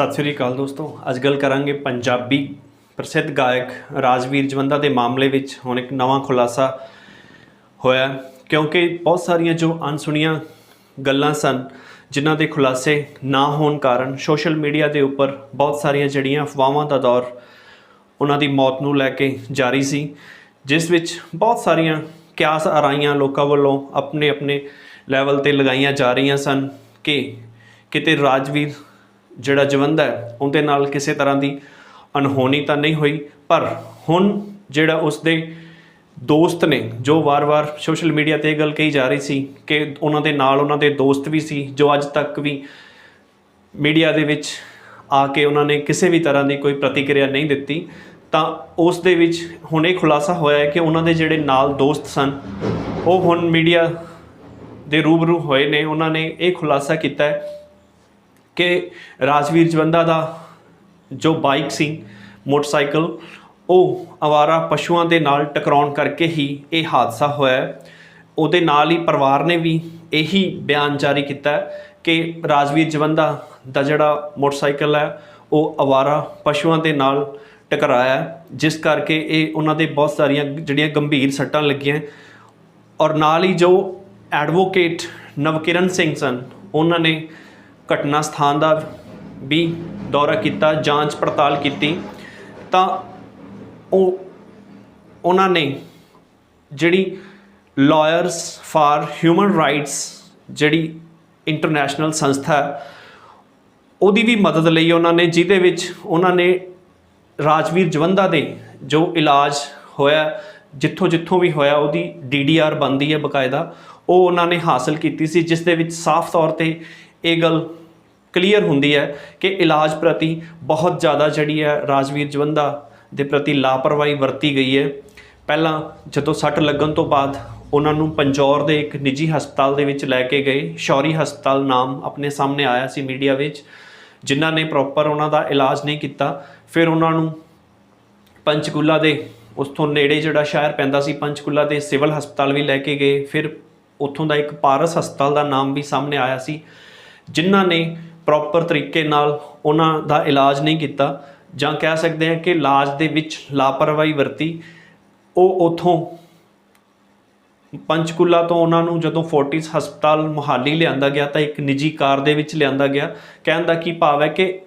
ਸਤਿ ਸ੍ਰੀ ਅਕਾਲ ਦੋਸਤੋ। ਅੱਜ ਗੱਲ ਕਰਾਂਗੇ ਪੰਜਾਬੀ ਪ੍ਰਸਿੱਧ ਗਾਇਕ ਰਾਜਵੀਰ ਜਵੰਦਾ ਦੇ ਮਾਮਲੇ ਵਿੱਚ। ਹੁਣ ਇੱਕ ਨਵਾਂ ਖੁਲਾਸਾ ਹੋਇਆ ਕਿਉਂਕਿ ਬਹੁਤ ਸਾਰੀਆਂ ਜੋ ਅਣਸੁਣੀਆਂ ਗੱਲਾਂ ਸਨ, ਜਿਨ੍ਹਾਂ ਦੇ ਖੁਲਾਸੇ ਨਾ ਹੋਣ ਕਾਰਨ ਸੋਸ਼ਲ ਮੀਡੀਆ ਦੇ ਉੱਪਰ ਬਹੁਤ ਸਾਰੀਆਂ ਜਿਹੜੀਆਂ ਅਫਵਾਹਾਂ ਦਾ ਦੌਰ ਉਹਨਾਂ ਦੀ ਮੌਤ ਨੂੰ ਲੈ ਕੇ ਜਾਰੀ ਸੀ, ਜਿਸ ਵਿੱਚ ਬਹੁਤ ਸਾਰੀਆਂ ਕਿਆਸ ਅਰਾਈਆਂ ਲੋਕਾਂ ਵੱਲੋਂ ਆਪਣੇ ਆਪਣੇ ਲੈਵਲ ਤੇ ਲਗਾਈਆਂ ਜਾ ਰਹੀਆਂ ਸਨ ਕਿ ਕਿਤੇ ਰਾਜਵੀਰ ਜਿਹੜਾ ਜਵੰਦਾ ਹੈ, ਉਹਦੇ ਨਾਲ ਕਿਸੇ ਤਰ੍ਹਾਂ ਦੀ ਅਣਹੋਣੀ ਤਾਂ ਨਹੀਂ ਹੋਈ, ਪਰ ਹੁਣ ਜਿਹੜਾ ਉਸਦੇ ਦੋਸਤ ਨੇ, ਜੋ ਵਾਰ-ਵਾਰ ਸੋਸ਼ਲ ਮੀਡੀਆ ਤੇ ਇਹ ਗੱਲ ਕਹੀ ਜਾ ਰਹੀ ਸੀ ਕਿ ਉਹਨਾਂ ਦੇ ਨਾਲ ਉਹਨਾਂ ਦੇ ਦੋਸਤ ਵੀ ਸੀ, ਜੋ ਅੱਜ ਤੱਕ ਵੀ ਮੀਡੀਆ ਦੇ ਵਿੱਚ ਆ ਕੇ ਉਹਨਾਂ ਨੇ ਕਿਸੇ ਵੀ ਤਰ੍ਹਾਂ ਦੀ ਕੋਈ ਪ੍ਰਤੀਕਿਰਿਆ ਨਹੀਂ ਦਿੱਤੀ, ਤਾਂ ਉਸ ਦੇ ਵਿੱਚ ਹੁਣ ਇਹ ਖੁਲਾਸਾ ਹੋਇਆ ਹੈ ਕਿ ਉਹਨਾਂ ਦੇ ਜਿਹੜੇ ਨਾਲ ਦੋਸਤ ਸਨ, ਉਹ ਹੁਣ ਮੀਡੀਆ ਦੇ ਰੂਬਰੂ ਹੋਏ ਨੇ, ਉਹਨਾਂ ਨੇ ਇਹ ਖੁਲਾਸਾ ਕੀਤਾ ਹੈ ਕਿ ਰਾਜਵੀਰ ਜਵੰਦਾ ਦਾ ਜੋ ਬਾਈਕ ਸੀ, ਮੋਟਰਸਾਈਕਲ, ਉਹ ਆਵਾਰਾ ਪਸ਼ੂਆਂ ਦੇ ਨਾਲ ਟਕਰਾਉਣ ਕਰਕੇ ਹੀ ਇਹ ਹਾਦਸਾ ਹੋਇਆ ਉਹਦੇ ਨਾਲ ਹੀ ਪਰਿਵਾਰ ਨੇ ਵੀ ਇਹੀ ਬਿਆਨ ਜਾਰੀ ਕੀਤਾ ਕਿ ਰਾਜਵੀਰ ਜਵੰਦਾ ਦਾ ਜਿਹੜਾ ਮੋਟਰਸਾਈਕਲ ਹੈ, ਉਹ ਆਵਾਰਾ ਪਸ਼ੂਆਂ ਦੇ ਨਾਲ ਟਕਰਾਇਆ ਜਿਸ ਕਰਕੇ ਇਹ ਉਹਨਾਂ ਦੇ ਬਹੁਤ ਸਾਰੀਆਂ ਜਿਹੜੀਆਂ ਗੰਭੀਰ ਸੱਟਾਂ ਲੱਗੀਆਂ ਔਰ ਨਾਲ ਹੀ ਜੋ ਐਡਵੋਕੇਟ ਨਵਕਿਰਨ ਸਿੰਘ ਸਨ, ਉਹਨਾਂ ਨੇ ਘਟਨਾ ਸਥਾਨ ਦਾ ਵੀ ਦੌਰਾ ਕੀਤਾ, ਜਾਂਚ ਪੜਤਾਲ ਕੀਤੀ, ਤਾਂ ਉਹ, ਉਹਨਾਂ ਨੇ ਜਿਹੜੀ ਲਾਇਰਸ ਫਾਰ ਹਿਊਮਨ ਰਾਈਟਸ ਜਿਹੜੀ ਇੰਟਰਨੈਸ਼ਨਲ ਸੰਸਥਾ ਉਹਦੀ ਵੀ ਮਦਦ ਲਈ ਉਹਨਾਂ ਨੇ, ਜਿਹਦੇ ਵਿੱਚ ਉਹਨਾਂ ਨੇ ਰਾਜਵੀਰ ਜਵੰਦਾ ਦੇ ਜੋ ਇਲਾਜ ਹੋਇਆ ਜਿੱਥੋਂ ਜਿੱਥੋਂ ਵੀ ਹੋਇਆ, ਉਹਦੀ ਡੀਡੀਆਰ ਬਣਦੀ ਹੈ ਬਕਾਇਦਾ, ਉਹ ਉਹਨਾਂ ਨੇ ਹਾਸਲ ਕੀਤੀ ਸੀ, ਜਿਸ ਦੇ ਵਿੱਚ ਸਾਫ਼ ਤੌਰ ਤੇ ਇਹ ਗੱਲ ਕਲੀਅਰ ਹੁੰਦੀ ਹੈ ਕਿ ਇਲਾਜ ਪ੍ਰਤੀ ਬਹੁਤ ਜ਼ਿਆਦਾ ਜਿਹੜੀ ਹੈ ਰਾਜਵੀਰ ਜਵੰਦਾ ਦੇ ਪ੍ਰਤੀ ਲਾਪਰਵਾਹੀ ਵਰਤੀ ਗਈ ਹੈ। ਪਹਿਲਾਂ ਜਦੋਂ ਸੱਟ ਲੱਗਣ ਤੋਂ ਬਾਅਦ ਉਹਨਾਂ ਨੂੰ ਪੰਜੌਰ ਦੇ ਇੱਕ ਨਿੱਜੀ ਹਸਪਤਾਲ ਦੇ ਵਿੱਚ ਲੈ ਕੇ ਗਏ। ਸ਼ੌਰੀ ਹਸਪਤਾਲ ਨਾਮ ਆਪਣੇ ਸਾਹਮਣੇ ਆਇਆ ਸੀ ਮੀਡੀਆ ਵਿੱਚ, ਜਿਨ੍ਹਾਂ ਨੇ ਪ੍ਰੋਪਰ ਉਹਨਾਂ ਦਾ ਇਲਾਜ ਨਹੀਂ ਕੀਤਾ। ਫਿਰ ਉਹਨਾਂ ਨੂੰ ਪੰਚਕੂਲਾ ਦੇ ਉਸ ਤੋਂ ਨੇੜੇ ਜਿਹੜਾ ਸ਼ਹਿਰ ਪੈਂਦਾ ਸੀ, ਪੰਚਕੂਲਾ ਦੇ ਸਿਵਲ ਹਸਪਤਾਲ ਵੀ ਲੈ ਕੇ ਗਏ। ਫਿਰ ਉੱਥੋਂ ਦਾ ਇੱਕ ਪਾਰਸ ਹਸਪਤਾਲ ਦਾ ਨਾਮ ਵੀ ਸਾਹਮਣੇ ਆਇਆ ਸੀ। ਜਿਨ੍ਹਾਂ ਨੇ ਪ੍ਰੋਪਰ ਤਰੀਕੇ ਨਾਲ ਉਹਨਾਂ ਦਾ ਇਲਾਜ ਨਹੀਂ ਕੀਤਾ ਜਾਂ ਕਹਿ ਸਕਦੇ ਹਾਂ ਕਿ ਇਲਾਜ ਦੇ ਵਿੱਚ ਲਾਪਰਵਾਹੀ ਵਰਤੀ, ਉਹ ਉਥੋਂ ਪੰਚਕੂਲਾ ਤੋਂ ਉਹਨਾਂ ਨੂੰ ਜਦੋਂ ਫੋਰਟਿਸ ਹਸਪਤਾਲ ਮੁਹਾਲੀ ਲਿਆਂਦਾ ਗਿਆ ਤਾਂ ਇੱਕ ਨਿੱਜੀ ਕਾਰ ਦੇ ਵਿੱਚ ਲਿਆਂਦਾ ਗਿਆ, ਕਹਿਣ ਦਾ ਕੀ ਭਾਵ ਹੈ ਕਿ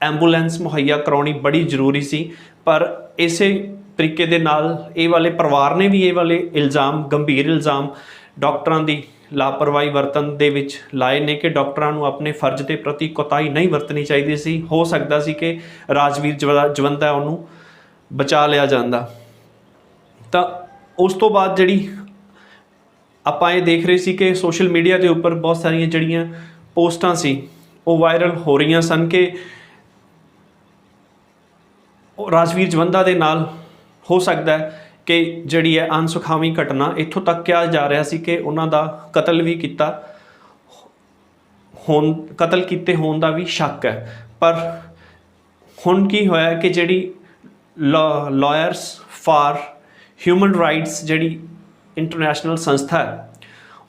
ਐਂਬੂਲੈਂਸ ਮੁਹੱਈਆ ਕਰਾਉਣੀ ਬੜੀ ਜ਼ਰੂਰੀ ਸੀ, ਪਰ ਇਸੇ ਤਰੀਕੇ ਦੇ ਨਾਲ ਇਹ ਵਾਲੇ ਪਰਿਵਾਰ ਨੇ ਵੀ ਇਹ ਵਾਲੇ ਇਲਜ਼ਾਮ, ਗੰਭੀਰ ਇਲਜ਼ਾਮ ਡਾਕਟਰਾਂ ਦੀ ਲਾਪਰਵਾਹੀ ਵਰਤਨ ਦੇ ਵਿੱਚ ਲਾਏ ਨੇ ਕਿ ਡਾਕਟਰਾਂ ਨੂੰ ਆਪਣੇ ਫਰਜ਼ ਦੇ ਪ੍ਰਤੀ ਕੋਤਾਹੀ ਨਹੀਂ ਵਰਤਣੀ ਚਾਹੀਦੀ ਸੀ। ਹੋ ਸਕਦਾ ਸੀ ਕਿ ਰਾਜਵੀਰ ਜਵ- ਜਵੰਦਾ ਉਹਨੂੰ ਬਚਾ ਲਿਆ ਜਾਂਦਾ। ਤਾਂ ਉਸ ਤੋਂ ਬਾਅਦ ਜਿਹੜੀ ਆਪਾਂ ਇਹ ਦੇਖ ਰਹੇ ਸੀ ਕਿ ਸੋਸ਼ਲ ਮੀਡੀਆ ਦੇ ਉੱਪਰ ਬਹੁਤ ਸਾਰੀਆਂ ਜਿਹੜੀਆਂ ਪੋਸਟਾਂ ਸੀ, ਉਹ ਵਾਇਰਲ ਹੋ ਰਹੀਆਂ ਸਨ ਕਿ ਰਾਜਵੀਰ ਜਵੰਦਾ ਦੇ ਨਾਲ ਹੋ ਸਕਦਾ ਹੈ ਕਿ ਜਿਹੜੀ ਹੈ ਅਨਸੁਖਾਵੀ ਘਟਨਾ ਇੱਥੋਂ ਤੱਕ ਕਿਹਾ ਜਾ ਰਿਹਾ ਸੀ ਕਿ ਉਹਨਾਂ ਦਾ ਕਤਲ ਵੀ ਕੀਤਾ, ਹੋਣ, ਕਤਲ ਕੀਤੇ ਹੋਣ ਦਾ ਵੀ ਸ਼ੱਕ ਹੈ। ਪਰ ਹੁਣ ਕੀ ਹੋਇਆ ਕਿ ਜਿਹੜੀ ਲਾਇਰਸ ਫਾਰ ਹਿਊਮਨ ਰਾਈਟਸ ਜਿਹੜੀ ਇੰਟਰਨੈਸ਼ਨਲ ਸੰਸਥਾ ਹੈ,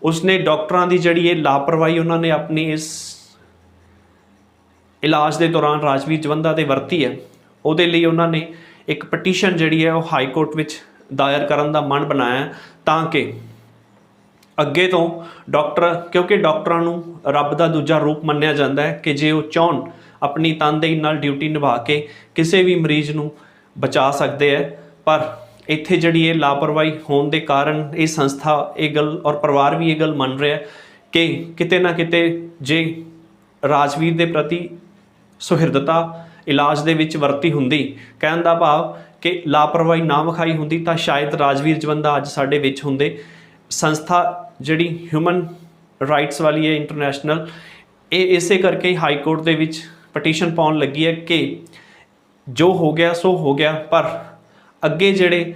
ਉਸਨੇ ਡਾਕਟਰਾਂ ਦੀ ਜਿਹੜੀ ਇਹ ਲਾਪਰਵਾਹੀ ਉਹਨਾਂ ਨੇ ਆਪਣੀ ਇਸ ਇਲਾਜ ਦੇ ਦੌਰਾਨ ਰਾਜਵੀਰ ਜਵੰਦਾ ਦੇ ਵਰਤੀ ਹੈ, ਉਹਦੇ ਲਈ ਉਹਨਾਂ ਨੇ ਇੱਕ ਪਟੀਸ਼ਨ ਜਿਹੜੀ ਹੈ ਉਹ ਹਾਈ ਕੋਰਟ ਵਿੱਚ ਦਾਇਰ ਕਰਨ ਦਾ ਮਨ ਬਣਾਇਆ ਤਾਂ ਕਿ ਅੱਗੇ ਤੋਂ ਡਾਕਟਰ, ਕਿਉਂਕਿ ਡਾਕਟਰਾਂ ਨੂੰ ਰੱਬ ਦਾ ਦੂਜਾ ਰੂਪ ਮੰਨਿਆ ਜਾਂਦਾ ਹੈ ਕਿ ਜੇ ਉਹ ਚਾਹਣ ਆਪਣੀ ਤਨਦੇਹੀ ਨਾਲ ਡਿਊਟੀ ਨਿਭਾ ਕੇ ਕਿਸੇ ਵੀ ਮਰੀਜ਼ ਨੂੰ ਬਚਾ ਸਕਦੇ ਹੈ, ਪਰ ਇੱਥੇ ਜਿਹੜੀ ਇਹ ਲਾਪਰਵਾਹੀ ਹੋਣ ਦੇ ਕਾਰਨ ਇਹ ਸੰਸਥਾ, ਇਹ ਗੱਲ ਔਰ ਪਰਿਵਾਰ ਵੀ ਇਹ ਗੱਲ ਮੰਨ ਰਿਹਾ ਹੈ ਕਿ ਕਿਤੇ ਨਾ ਕਿਤੇ ਜੇ ਰਾਜਵੀਰ ਦੇ ਪ੍ਰਤੀ ਸੁਹਿਰਦਤਾ ਇਲਾਜ ਦੇ ਵਿੱਚ ਵਰਤੀ ਹੁੰਦੀ, ਕਹਿਣ ਦਾ ਭਾਵ ਕਿ ਲਾਪਰਵਾਹੀ ਨਾ ਵਿਖਾਈ ਹੁੰਦੀ ਤਾਂ ਸ਼ਾਇਦ ਰਾਜਵੀਰ ਜਵੰਦਾ ਅੱਜ ਸਾਡੇ ਵਿੱਚ ਹੁੰਦੇ। ਸੰਸਥਾ ਜਿਹੜੀ ਹਿਊਮਨ ਰਾਈਟਸ ਵਾਲੀ ਹੈ ਇੰਟਰਨੈਸ਼ਨਲ ਇਹ ਇਸੇ ਕਰਕੇ ਹਾਈ ਕੋਰਟ ਦੇ ਵਿੱਚ ਪਟੀਸ਼ਨ ਪਾਉਣ ਲੱਗੀ ਹੈ ਕਿ ਜੋ ਹੋ ਗਿਆ ਸੋ ਹੋ ਗਿਆ, ਪਰ ਅੱਗੇ ਜਿਹੜੇ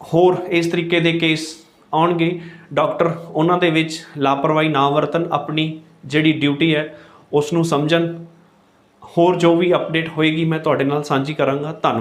ਹੋਰ ਇਸ ਤਰੀਕੇ ਦੇ ਕੇਸ ਆਉਣਗੇ ਡਾਕਟਰ ਉਹਨਾਂ ਦੇ ਵਿੱਚ ਲਾਪਰਵਾਹੀ ਨਾ ਵਰਤਣ, ਆਪਣੀ ਜਿਹੜੀ ਡਿਊਟੀ ਹੈ ਉਸ ਨੂੰ ਸਮਝਣ। ਹੋਰ ਜੋ ਵੀ ਅਪਡੇਟ ਹੋਏਗੀ, ਮੈਂ ਤੁਹਾਡੇ ਨਾਲ ਸਾਂਝੀ ਕਰਾਂਗਾ। ਧੰਨਵਾਦ।